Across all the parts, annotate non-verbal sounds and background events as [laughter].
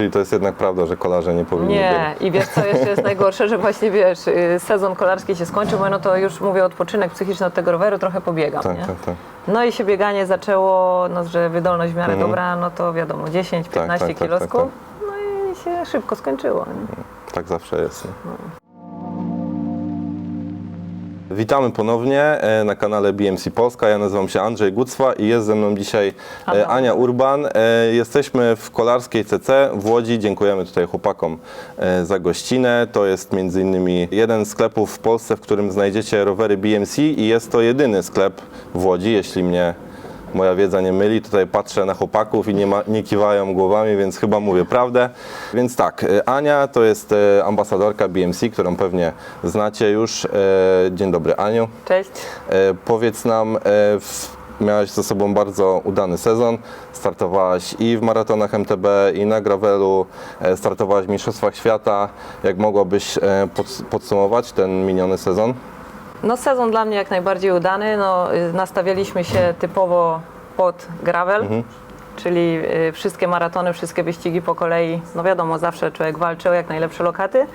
Czyli to jest jednak prawda, że kolarze nie powinni Nie, i wiesz co jeszcze jest najgorsze, że właśnie wiesz, y, sezon kolarski się skończył, no to już mówię odpoczynek psychiczny od tego roweru, trochę pobiegam, Tak, nie? tak, tak. No i się bieganie zaczęło, no że wydolność w miarę Mhm. dobra, no to wiadomo, 10-15 Tak, tak, tak, kilosków, tak, no i się szybko skończyło. Nie? Tak zawsze jest. Nie? Witamy ponownie e, na kanale BMC Polska. Ja nazywam się Andrzej Gucwa i jest ze mną dzisiaj e, Ania. Ania Urban. E, Jesteśmy w Kolarskiej CC w Łodzi. Dziękujemy tutaj chłopakom za gościnę. To jest między innymi jeden z sklepów w Polsce, w którym znajdziecie rowery BMC i jest to jedyny sklep w Łodzi, jeśli mnie moja wiedza nie myli. Tutaj patrzę na chłopaków i nie, ma, nie kiwają głowami, więc chyba mówię prawdę. Więc tak, e, Ania to jest e, ambasadorka BMC, którą pewnie znacie już. E, Dzień dobry Aniu. Cześć. Powiedz nam, miałaś ze sobą bardzo udany sezon. Startowałaś i w maratonach MTB, i na gravelu. Startowałaś w Mistrzostwach Świata. Jak mogłabyś pods- podsumować ten miniony sezon? No sezon dla mnie jak najbardziej udany, no y, nastawialiśmy się typowo pod gravel. Mhm. Czyli y, wszystkie maratony, wszystkie wyścigi po kolei, no wiadomo, zawsze człowiek walczył jak najlepsze lokaty,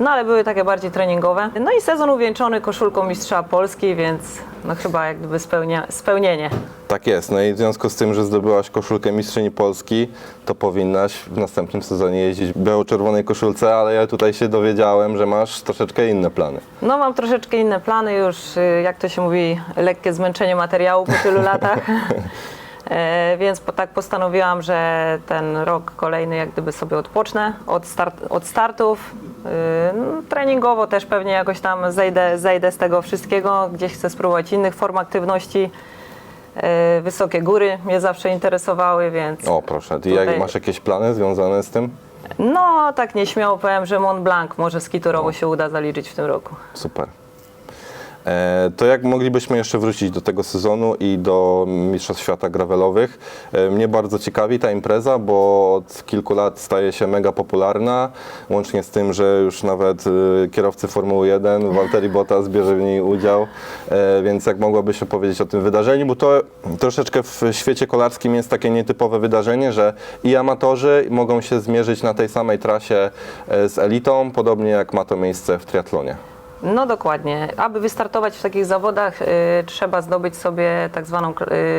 no ale były takie bardziej treningowe. No i sezon uwieńczony koszulką mistrza Polski, więc no chyba jak gdyby spełnia, spełnienie. Tak jest. No i w związku z tym, że zdobyłaś koszulkę mistrzyni Polski, to powinnaś w następnym sezonie jeździć w biało-czerwonej koszulce, ale ja tutaj się dowiedziałem, że masz troszeczkę inne plany. No mam troszeczkę inne plany już, y, jak to się mówi, lekkie zmęczenie materiału po tylu [laughs] latach. E, Więc po, tak postanowiłam, że ten rok kolejny jak gdyby sobie odpocznę od, start, od startów. Y, no, Treningowo też pewnie jakoś tam zejdę, zejdę z tego wszystkiego. Gdzieś chcę spróbować innych form aktywności. E, Wysokie góry mnie zawsze interesowały, więc O, proszę. Ty Tutaj- masz jakieś plany związane z tym? no tak nieśmiało powiem, że Mont Blanc może skiturowo się uda zaliczyć w tym roku. Super. E, To jak moglibyśmy jeszcze wrócić do tego sezonu i do Mistrzostw Świata gravelowych? E, Mnie bardzo ciekawi ta impreza, bo od kilku lat staje się mega popularna, łącznie z tym, że już nawet e, kierowcy Formuły 1, Walteri Bottas bierze w niej udział, więc jak mogłabyś opowiedzieć o tym wydarzeniu, bo to troszeczkę w świecie kolarskim jest takie nietypowe wydarzenie, że i amatorzy mogą się zmierzyć na tej samej trasie z elitą, podobnie jak ma to miejsce w triatlonie. No dokładnie. Aby wystartować w takich zawodach, y, trzeba zdobyć sobie tak zwaną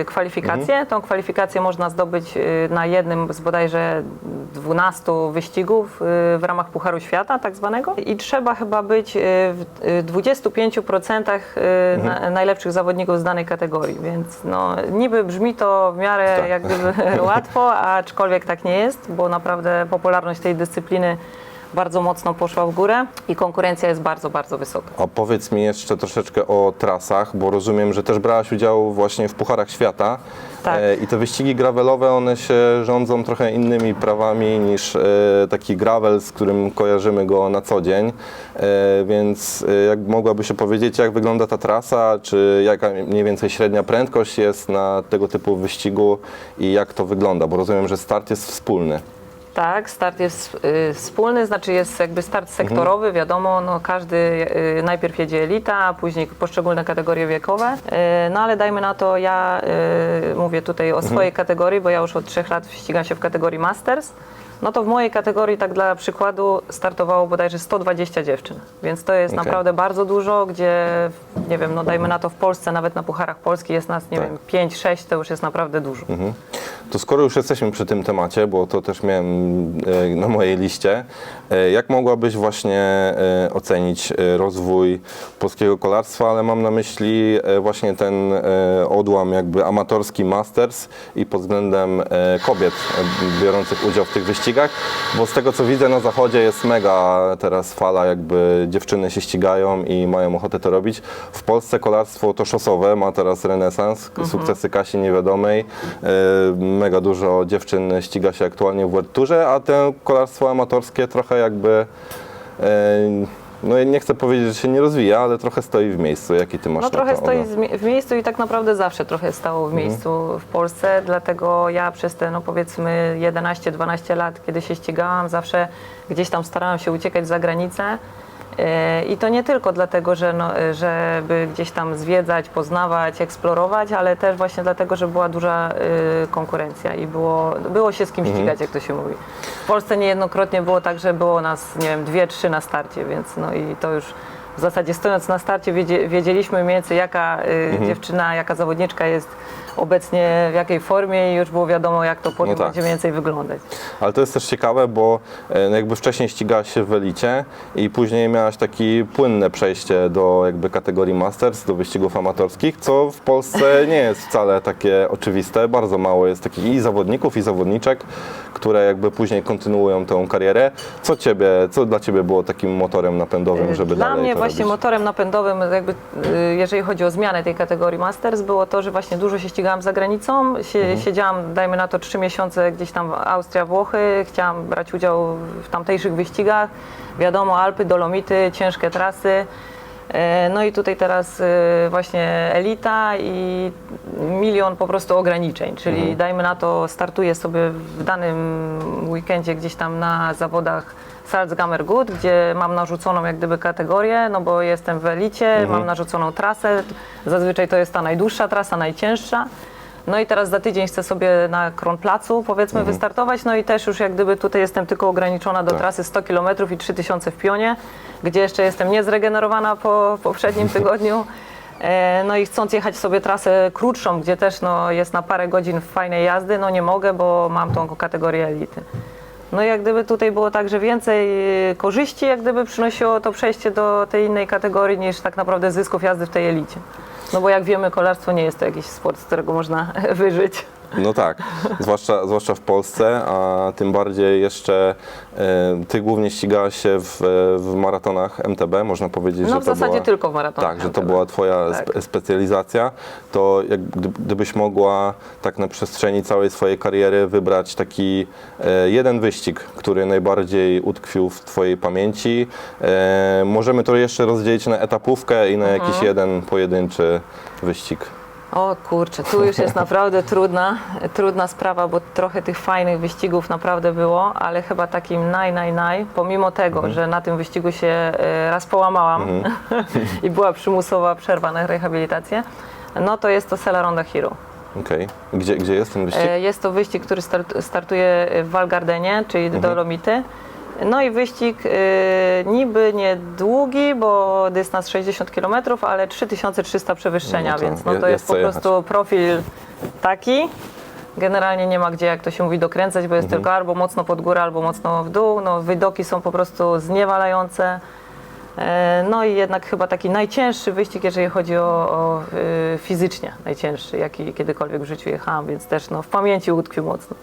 y, kwalifikację. Tą kwalifikację można zdobyć y, na jednym z bodajże 12 wyścigów y, w ramach Pucharu Świata tak zwanego i trzeba chyba być y, w y, 25% y, na, najlepszych zawodników z danej kategorii, więc no, niby brzmi to w miarę Tak. jak gdyby [laughs] łatwo, aczkolwiek tak nie jest, bo naprawdę popularność tej dyscypliny bardzo mocno poszła w górę i konkurencja jest bardzo, bardzo wysoka. A powiedz mi jeszcze troszeczkę o trasach, bo rozumiem, że też brałaś udział właśnie w Pucharach Świata. Tak. E, I te wyścigi gravelowe, one się rządzą trochę innymi prawami niż e, taki gravel, z którym kojarzymy go na co dzień. E, więc e, jak mogłabyś opowiedzieć, jak wygląda ta trasa, czy jaka mniej więcej średnia prędkość jest na tego typu wyścigu i jak to wygląda? Bo rozumiem, że start jest wspólny. Tak, start jest y, wspólny, znaczy jest jakby start sektorowy, wiadomo, no każdy y, najpierw jedzie elita, a później poszczególne kategorie wiekowe. Y, no ale dajmy na to, ja y, mówię tutaj o swojej kategorii, bo ja już od trzech lat ścigam się w kategorii Masters. No to w mojej kategorii, tak dla przykładu, startowało bodajże 120 dziewczyn, więc to jest Okej. naprawdę bardzo dużo, gdzie, nie wiem, no dajmy na to w Polsce, nawet na Pucharach Polski jest nas, nie Tak. wiem, 5-6, to już jest naprawdę dużo. Mhm. To skoro już jesteśmy przy tym temacie, bo to też miałem e, na mojej liście, e, jak mogłabyś właśnie e, ocenić rozwój polskiego kolarstwa, ale mam na myśli właśnie ten odłam jakby amatorski masters i pod względem kobiet biorących udział w tych wyścigach, bo z tego co widzę na zachodzie jest mega teraz fala, jakby dziewczyny się ścigają i mają ochotę to robić. W Polsce kolarstwo to szosowe ma teraz renesans, sukcesy Kasi Niewiadomej, e, mega dużo dziewczyn ściga się aktualnie w World Tourze, a te kolarstwo amatorskie trochę jakby, e, no ja nie chcę powiedzieć, że się nie rozwija, ale trochę stoi w miejscu. Jaki ty masz No na trochę to stoi ogląd? w miejscu i tak naprawdę zawsze trochę stało w Mhm. miejscu w Polsce, dlatego ja przez te no powiedzmy 11-12 lat, kiedy się ścigałam, zawsze gdzieś tam starałam się uciekać za granicę. E, I to nie tylko dlatego, że no, e, żeby gdzieś tam zwiedzać, poznawać, eksplorować, ale też właśnie dlatego, że była duża e, konkurencja i było, było się z kim ścigać, jak to się mówi. W Polsce niejednokrotnie było tak, że było nas, nie wiem, dwie, trzy na starcie, więc no i to już w zasadzie stojąc na starcie wiedzie, wiedzieliśmy mniej więcej jaka e, dziewczyna, jaka zawodniczka jest obecnie w jakiej formie i już było wiadomo, jak to podium tak. będzie mniej więcej wyglądać. Ale to jest też ciekawe, bo e, no jakby wcześniej ścigałaś się w elicie i później miałaś takie płynne przejście do jakby kategorii Masters, do wyścigów amatorskich, co w Polsce [laughs] nie jest wcale takie oczywiste. Bardzo mało jest takich i zawodników, i zawodniczek, które jakby później kontynuują tę karierę. Co ciebie, co dla ciebie było takim motorem napędowym, żeby Dla dalej mnie to właśnie robić? motorem napędowym, jakby, y, jeżeli chodzi o zmianę tej kategorii Masters, było to, że właśnie dużo się ścigałam za granicą. Sie, Mhm. Siedziałam, dajmy na to, trzy miesiące gdzieś tam w Austria, Włochy. Chciałam brać udział w tamtejszych wyścigach. Wiadomo, Alpy, Dolomity, ciężkie trasy. E, No i tutaj teraz y, właśnie elita i milion po prostu ograniczeń, czyli Mhm. dajmy na to, startuję sobie w danym weekendzie gdzieś tam na zawodach Salzkammergut, gdzie mam narzuconą jak gdyby kategorię, no bo jestem w elicie, mam narzuconą trasę, zazwyczaj to jest ta najdłuższa trasa, najcięższa. No i teraz za tydzień chcę sobie na Kronplacu powiedzmy wystartować, no i też już jak gdyby tutaj jestem tylko ograniczona do Tak. trasy 100 km i 3000 w pionie, gdzie jeszcze jestem niezregenerowana po poprzednim [laughs] tygodniu. E, No i chcąc jechać sobie trasę krótszą, gdzie też no, jest na parę godzin fajnej jazdy, no nie mogę, bo mam tą kategorię elity. No i jak gdyby tutaj było tak, że więcej e, korzyści jak gdyby przynosiło to przejście do tej innej kategorii niż tak naprawdę zysków jazdy w tej elicie. No bo jak wiemy, kolarstwo nie jest to jakiś sport, z którego można [laughs] wyżyć. No tak, zwłaszcza, zwłaszcza w Polsce, a tym bardziej jeszcze e, ty głównie ścigałaś się w, w maratonach MTB, można powiedzieć, No że w to zasadzie była... tylko w maratonach. Tak, że to MTB. była Twoja Tak. spe- specjalizacja, to jak, gdy- gdybyś mogła tak na przestrzeni całej swojej kariery wybrać taki e, jeden wyścig, który najbardziej utkwił w Twojej pamięci, e, możemy to jeszcze rozdzielić na etapówkę i na Mhm. jakiś jeden pojedynczy wyścig. O kurczę, tu już jest naprawdę trudna, trudna sprawa, bo trochę tych fajnych wyścigów naprawdę było, ale chyba takim naj, naj, naj, pomimo tego, że na tym wyścigu się e, raz połamałam [laughs] i była przymusowa przerwa na rehabilitację, no to jest to Sela Ronda Hero. Okej, Gdzie, gdzie jest ten wyścig? E, Jest to wyścig, który start, startuje w Walgardenie, czyli Dolomity. No i wyścig e, niby nie długi, bo dystans 60 km, ale 3300 przewyższenia, No to więc no je- to jest jest co po jechać. prostu profil taki. Generalnie nie ma gdzie, jak to się mówi, dokręcać, bo jest Mhm. tylko albo mocno pod górę, albo mocno w dół. No, widoki są po prostu zniewalające. E, No i jednak chyba taki najcięższy wyścig, jeżeli chodzi o, o y, fizycznie najcięższy, jaki kiedykolwiek w życiu jechałam, więc też no, w pamięci utkwił mocno.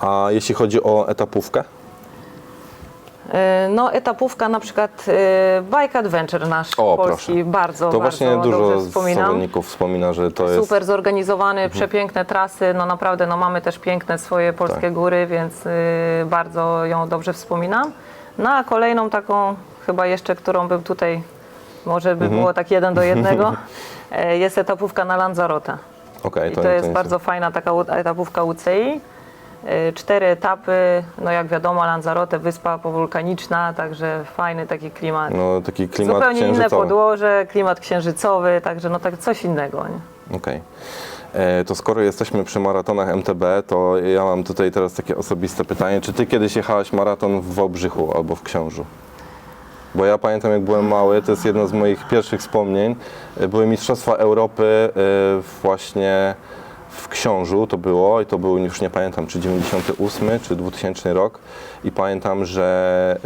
A jeśli chodzi o etapówkę? E, No etapówka na przykład y, Bike Adventure nasz O, polski, proszę. bardzo, To bardzo właśnie dużo zawodników wspomina, że to jest... Mhm. Super zorganizowany, przepiękne trasy, no naprawdę no mamy też piękne swoje polskie Tak. góry, więc y, bardzo ją dobrze wspominam. No a kolejną taką chyba jeszcze, którą bym tutaj, może Mhm. by było tak jeden do jednego, [laughs] e, jest etapówka na Lanzarote. Okej, I to, jest nie- bardzo fajna taka etapówka UCI. Y, Cztery etapy, no jak wiadomo Lanzarote, wyspa powulkaniczna, także fajny taki klimat. No taki klimat Zupełnie inne księżycowy. podłoże, klimat księżycowy, także no tak coś innego. Nie? Okej. E, To skoro jesteśmy przy maratonach MTB, to ja mam tutaj teraz takie osobiste pytanie. Czy ty kiedyś jechałaś maraton w Wałbrzychu albo w Książu? Bo ja pamiętam, jak byłem mały, to jest jedno z moich pierwszych wspomnień. E, Były Mistrzostwa Europy e, właśnie w Książu to było i to był już nie pamiętam, czy 98 czy 2000 rok. I pamiętam, że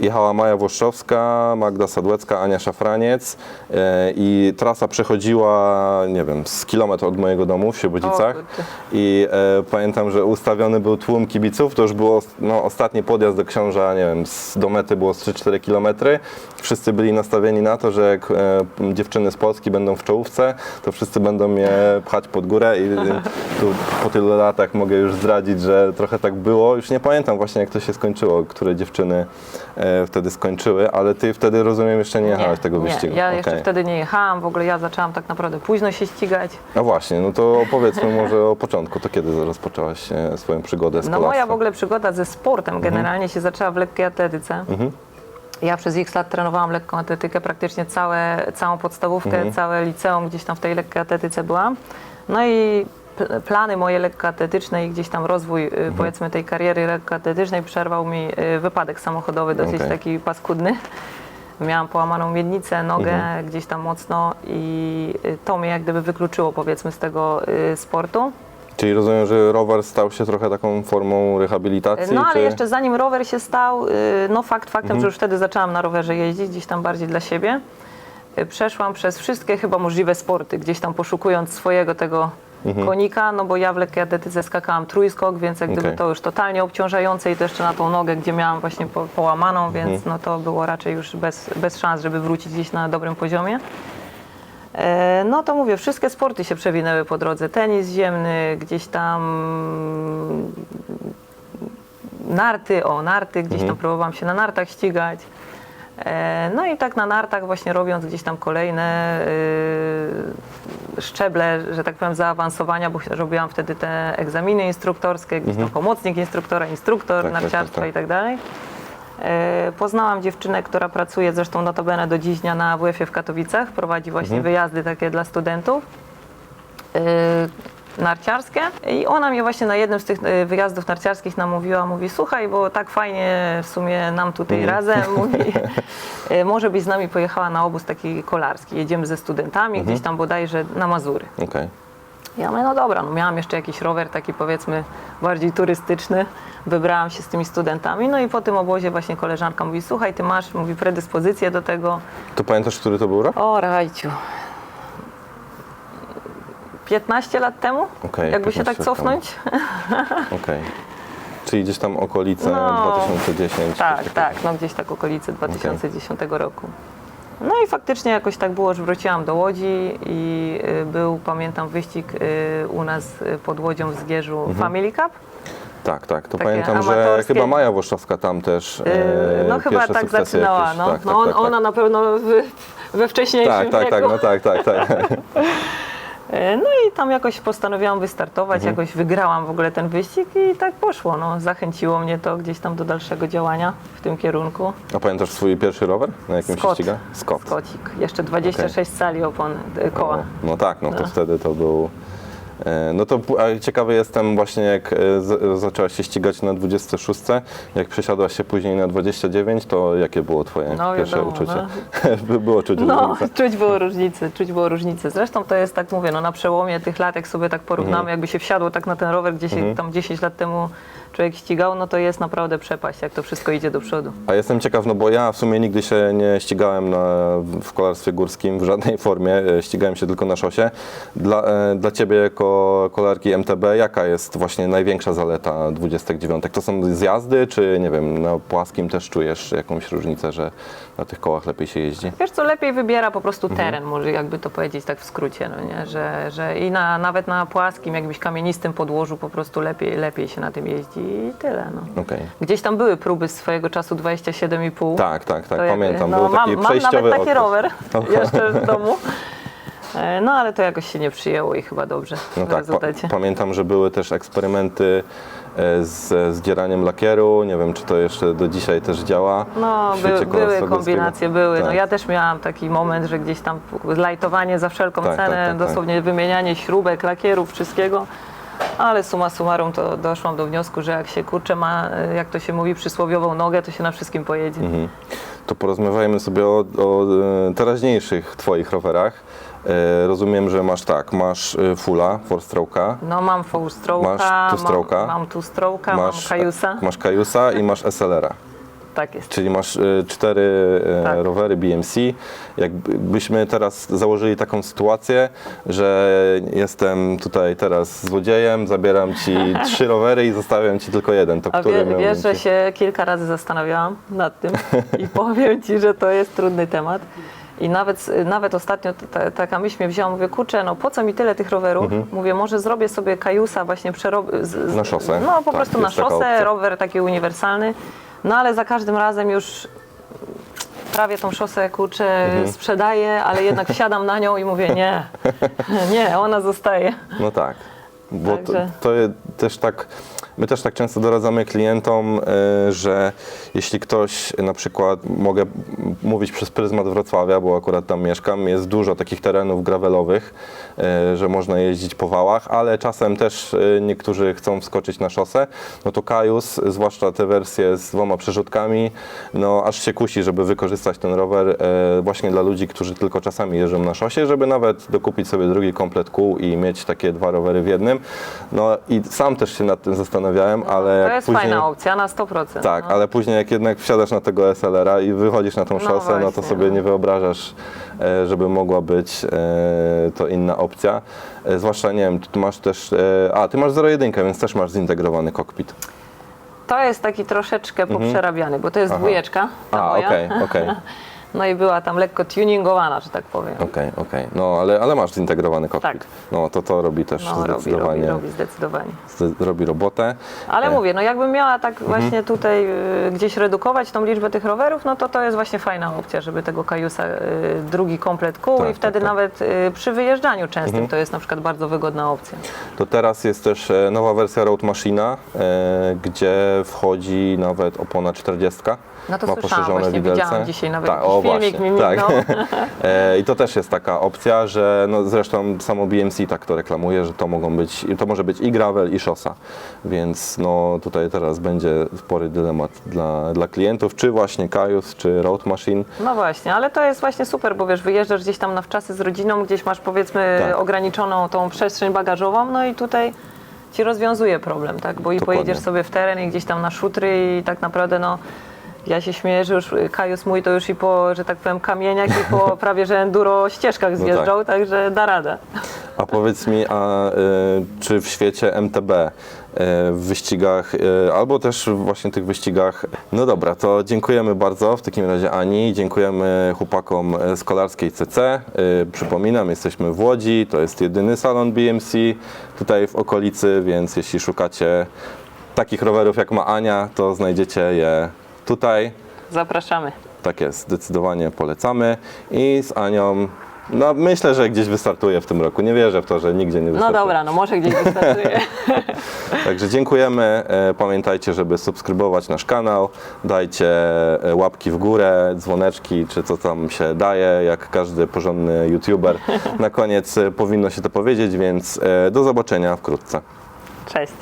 jechała Maja Włoszczowska, Magda Sadłecka, Ania Szafraniec e, i trasa przechodziła, nie wiem, z kilometr od mojego domu w kurczę. i e, pamiętam, że ustawiony był tłum kibiców, to już było no, ostatni podjazd do Książa, nie wiem, z, do mety było z 3-4 kilometry. Wszyscy byli nastawieni na to, że jak e, dziewczyny z Polski będą w czołówce, to wszyscy będą mnie pchać pod górę i tu po tylu latach mogę już zdradzić, że trochę tak było. Już nie pamiętam właśnie jak to się skończyło, które dziewczyny e, wtedy skończyły, ale ty wtedy rozumiem jeszcze nie jechałaś tego nie, wyścigu. Ja jeszcze Okej. wtedy nie jechałam, w ogóle ja zaczęłam tak naprawdę późno się ścigać. No właśnie, no to opowiedzmy [laughs] może o początku, to kiedy rozpoczęłaś e, swoją przygodę z No moja kolarstwem? w ogóle przygoda ze sportem Mhm. generalnie się zaczęła w lekkiej atletyce. Ja przez x lat trenowałam lekką atletykę, praktycznie całe, całą podstawówkę, Mhm. całe liceum gdzieś tam w tej lekkiej atletyce byłam. No i plany moje lekkoatletyczne i gdzieś tam rozwój y, Mhm. powiedzmy tej kariery lekkoatletycznej przerwał mi y, wypadek samochodowy dosyć Okej. taki paskudny. Miałam połamaną miednicę, nogę Mhm. gdzieś tam mocno i y, to mnie jak gdyby wykluczyło powiedzmy z tego sportu. Czyli rozumiem, że rower stał się trochę taką formą rehabilitacji? No ale czy... jeszcze zanim rower się stał, no fakt faktem, Mhm. że już wtedy zaczęłam na rowerze jeździć, gdzieś tam bardziej dla siebie. Przeszłam przez wszystkie chyba możliwe sporty, gdzieś tam poszukując swojego tego konika, no bo ja w lekkiej atletyce skakałam trójskok, więc jak gdyby Okej. to już totalnie obciążające i to jeszcze na tą nogę, gdzie miałam właśnie po, połamaną, Mhm. więc no to było raczej już bez, bez szans, żeby wrócić gdzieś na dobrym poziomie. E, No to mówię, wszystkie sporty się przewinęły po drodze. Tenis ziemny, gdzieś tam narty, o narty, gdzieś tam próbowałam się na nartach ścigać. E, No i tak na nartach właśnie robiąc gdzieś tam kolejne y, szczeble, że tak powiem, zaawansowania, bo robiłam wtedy te egzaminy instruktorskie, gdzieś tam pomocnik instruktora, instruktor Tak, tak, tak, narciarstwa tak. i tak dalej. E, Poznałam dziewczynę, która pracuje zresztą notabene do dziś dnia na WF-ie w Katowicach, prowadzi właśnie Mhm. wyjazdy takie dla studentów e, narciarskie i ona mnie właśnie na jednym z tych e, wyjazdów narciarskich namówiła, mówi słuchaj, bo tak fajnie w sumie nam tutaj Mhm. razem, [laughs] mówi e, może byś z nami pojechała na obóz taki kolarski, jedziemy ze studentami Mhm. gdzieś tam bodajże na Mazury. Okej. Ja mówię, no dobra, no miałam jeszcze jakiś rower taki powiedzmy bardziej turystyczny, wybrałam się z tymi studentami, no i po tym obozie właśnie koleżanka mówi, słuchaj, ty masz, mówi, predyspozycję do tego. To pamiętasz, który to był rok? O, rajciu. 15 lat temu? Okej, Jakby się 15 tak lat cofnąć? [laughs] Okej. Czyli gdzieś tam okolice No, 2010. Tak, tak, no gdzieś tak okolice 2010 roku. No i faktycznie jakoś tak było, że wróciłam do Łodzi i y, był, pamiętam, wyścig y, u nas y, pod Łodzią w Zgierzu Mhm. Family Cup. Tak, tak. To Takie pamiętam, że amatorskie. chyba Maja Włoszczowska tam też. E, no chyba pierwsze tak sukcesy zaczynała, jakieś. no. Tak, no tak, on, tak, tak. ona na pewno w, we wcześniejszym Tak, tak, tak, wieku. no tak, tak, tak. [laughs] E, No i tam jakoś postanowiłam wystartować, Mhm. jakoś wygrałam w ogóle ten wyścig i tak poszło. No, zachęciło mnie to gdzieś tam do dalszego działania w tym kierunku. A pamiętasz swój pierwszy rower? Na jakim się Scott. ściga? Scott. Skocik. Jeszcze 26 sali opon e, koła. No, no tak, no to No. wtedy to był. E, No to ciekawy jestem właśnie jak e, zaczęłaś się ścigać na 26, jak przesiadłaś się później na 29, to jakie było twoje No, pierwsze wiadomo, uczucie? [laughs] By było czuć No, różnicę. czuć było różnicę, czuć było różnicę. Zresztą to jest tak mówię, no na przełomie tych lat, jak sobie tak porównamy, Mhm. jakby się wsiadło tak na ten rower, gdzie się tam 10 lat temu człowiek ścigał, no to jest naprawdę przepaść, jak to wszystko idzie do przodu. A jestem ciekaw, no bo ja w sumie nigdy się nie ścigałem na, w kolarstwie górskim w żadnej [laughs] formie, e, ścigałem się tylko na szosie. Dla, e, dla Ciebie jako kolarki MTB, jaka jest właśnie największa zaleta 29? To są zjazdy, czy nie wiem, na płaskim też czujesz jakąś różnicę, że na tych kołach lepiej się jeździ? Wiesz co, lepiej wybiera po prostu Mhm. teren, może jakby to powiedzieć tak w skrócie, no nie? Że, że i na, nawet na płaskim, jakimś kamienistym podłożu po prostu lepiej, lepiej się na tym jeździ i tyle, no. Okej. Gdzieś tam były próby swojego czasu 27,5. Tak, tak, tak, To jak- pamiętam. No, mam, mam nawet taki okres. rower Okej. [laughs] jeszcze w domu. E, No ale to jakoś się nie przyjęło i chyba dobrze No w tak, pa, rezultacie. pamiętam, że były też eksperymenty z zdzieraniem lakieru. Nie wiem, czy to jeszcze do dzisiaj też działa. No, by, były kombinacje, były. No, Tak. ja też miałam taki moment, że gdzieś tam zlajtowanie za wszelką Tak, cenę, tak, tak, tak. dosłownie wymienianie śrubek, lakierów, wszystkiego. Ale suma summarum to doszłam do wniosku, że jak się kurczę ma, e, jak to się mówi, przysłowiową nogę, to się na wszystkim pojedzie. Mhm. To porozmawiajmy sobie o, o e, teraźniejszych Twoich rowerach. E, Rozumiem, że masz tak, masz e, fulla, four-stroke'a, No mam four stroke'a, Masz two stroke'a. mam, mam two stroke'a, mam kajusa. masz kajusa i masz SLR-a. Tak jest. Czyli masz e, cztery e, Tak. rowery BMC. Jakbyśmy teraz założyli taką sytuację, że jestem tutaj teraz złodziejem, zabieram ci [laughs] trzy rowery i zostawiam ci tylko jeden, to A który wie, miałbym wiesz, że ci? się kilka razy zastanawiałam nad tym [laughs] i powiem Ci, że to jest trudny temat. I nawet, nawet ostatnio ta, taka myśl mnie wzięła, mówię, kurczę, no po co mi tyle tych rowerów? Mówię, może zrobię sobie kajusa właśnie przerob... z- z- Mhm. Na szosę. No po Tak, prostu na szosę, rower taki uniwersalny. No ale za każdym razem już prawie tą szosę, kurczę, Mhm. sprzedaję, ale jednak [laughs] wsiadam na nią i mówię, nie, [laughs] nie, ona zostaje. No tak. Bo to, Także- to je- też tak My też tak często doradzamy klientom, e, że jeśli ktoś na przykład, mogę mówić przez pryzmat Wrocławia, bo akurat tam mieszkam, jest dużo takich terenów gravelowych, e, że można jeździć po wałach, ale czasem też e, niektórzy chcą wskoczyć na szosę, no to Kajus, zwłaszcza te wersje z dwoma przerzutkami, no aż się kusi, żeby wykorzystać ten rower właśnie dla ludzi, którzy tylko czasami jeżdżą na szosie, żeby nawet dokupić sobie drugi komplet kół i mieć takie dwa rowery w jednym. No i sam też się nad tym zastanawiałem, ale To jak jest później... fajna opcja na 100%. Tak, no. ale później jak jednak wsiadasz na tego SLR-a i wychodzisz na tą No szosę, no, to właśnie, sobie no. nie wyobrażasz, e, żeby mogła być e, to inna opcja. E, Zwłaszcza, nie wiem, ty masz też, e, a ty masz 0,1, więc też masz zintegrowany kokpit. To jest taki troszeczkę poprzerabiany, bo to jest Mhm. Dwójeczka. ta A, moja. okej, okej, [laughs] No i była tam lekko tuningowana, że tak powiem. okej, okej. No, ale, ale masz zintegrowany kokpit. Tak. No, to to robi też No, robi, robi, zdecydowanie, robi zdecydowanie. zde- robi robotę. Ale E, mówię, no jakbym miała tak Mhm. właśnie tutaj y, gdzieś redukować tą liczbę tych rowerów, no to to jest właśnie fajna opcja, żeby tego kajusa, y, drugi komplet kół Tak, i wtedy tak, tak. nawet y, przy wyjeżdżaniu częstym to jest na przykład bardzo wygodna opcja. To teraz jest też e, nowa wersja Road Machina, e, gdzie wchodzi nawet opona 40. No to ma słyszałam, poszerzone właśnie widziałam dzisiaj nawet tak, o, właśnie, mi tak. mignął. [laughs] E, I to też jest taka opcja, że no zresztą samo BMC tak to reklamuje, że to mogą być, to może być i gravel, i szosa. Więc no tutaj teraz będzie spory dylemat dla, dla klientów, czy właśnie Kajus, czy Road Machine. No właśnie, ale to jest właśnie super, bo wiesz, wyjeżdżasz gdzieś tam na wczasy z rodziną, gdzieś masz powiedzmy Tak. ograniczoną tą przestrzeń bagażową, no i tutaj ci rozwiązuje problem, tak? Bo i Dokładnie. pojedziesz sobie w teren i gdzieś tam na szutry i tak naprawdę no ja się śmieję, że już Kajus mój to już i po, że tak powiem, kamieniach i po [laughs] prawie że enduro ścieżkach tak. zjeżdżał, także da radę. A powiedz mi, a y, czy w świecie MTB, y, w wyścigach, y, albo też właśnie tych wyścigach, no dobra, to dziękujemy bardzo w takim razie Ani, dziękujemy chłopakom z Kolarskiej CC. Y, przypominam, jesteśmy w Łodzi, to jest jedyny salon BMC tutaj w okolicy, więc jeśli szukacie takich rowerów jak ma Ania, to znajdziecie je tutaj. Zapraszamy. Tak jest, zdecydowanie polecamy i z Anią, no myślę, że gdzieś wystartuje w tym roku. Nie wierzę w to, że nigdzie nie No wystartuje. dobra, no może gdzieś wystartuje. [laughs] Także dziękujemy. E, Pamiętajcie, żeby subskrybować nasz kanał. Dajcie e, łapki w górę, dzwoneczki, czy co tam się daje, jak każdy porządny youtuber. [laughs] Na koniec e, powinno się to powiedzieć, więc do zobaczenia wkrótce. Cześć.